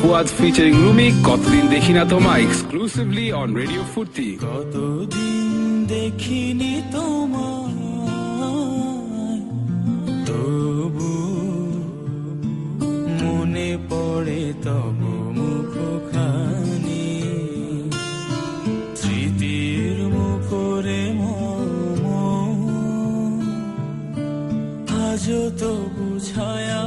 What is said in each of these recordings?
Fuad featuring Rumi, কতদিন দেখি না তোমা এক্সক্লুসিভলি on Radio Furti. কতদিন দেখিনি তোমায় তবু মনে পড়ে তব মুখখানি স্মৃতির মুখরে আজও তবু ছায়া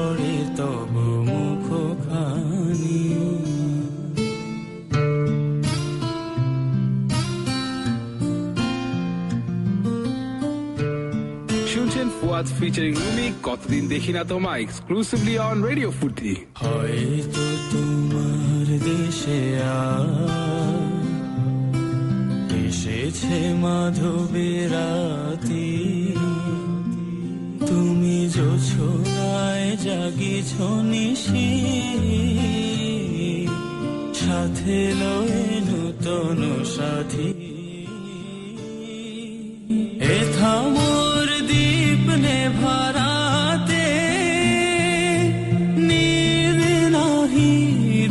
পড়ে তব মুখখানি শুনছেন ফুয়াদ featuring Rumi, কতদিন দেখি না তোমা exclusively on Radio Furti. হয়তো তোমার দেশে এসেছে মাধবেরাতি তুমি জাগিছ নিশি সাথে লয়ে নূতন সাথী। দীপ নীল নাহি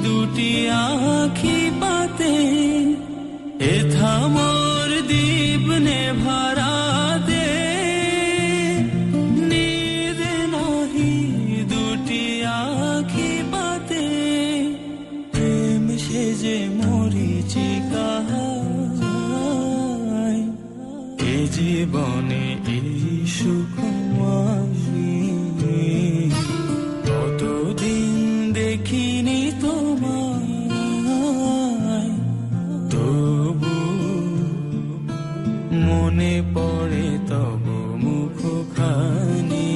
দুটি আখি পাতে। এ জীবনে এই সুখ কতদিন দেখিনি তোমায়। তবু মনে পড়ে তব মুখখানি।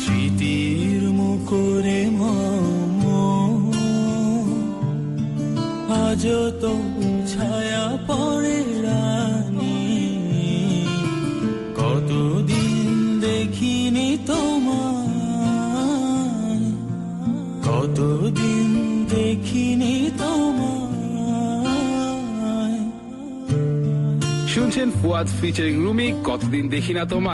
স্মৃতির মুখরে মম। আজ তো ছায়া দেখিনি তোমায়। শুনছেন ফুয়াদ ফিচারিং রুমি কতদিন দেখি না তোমা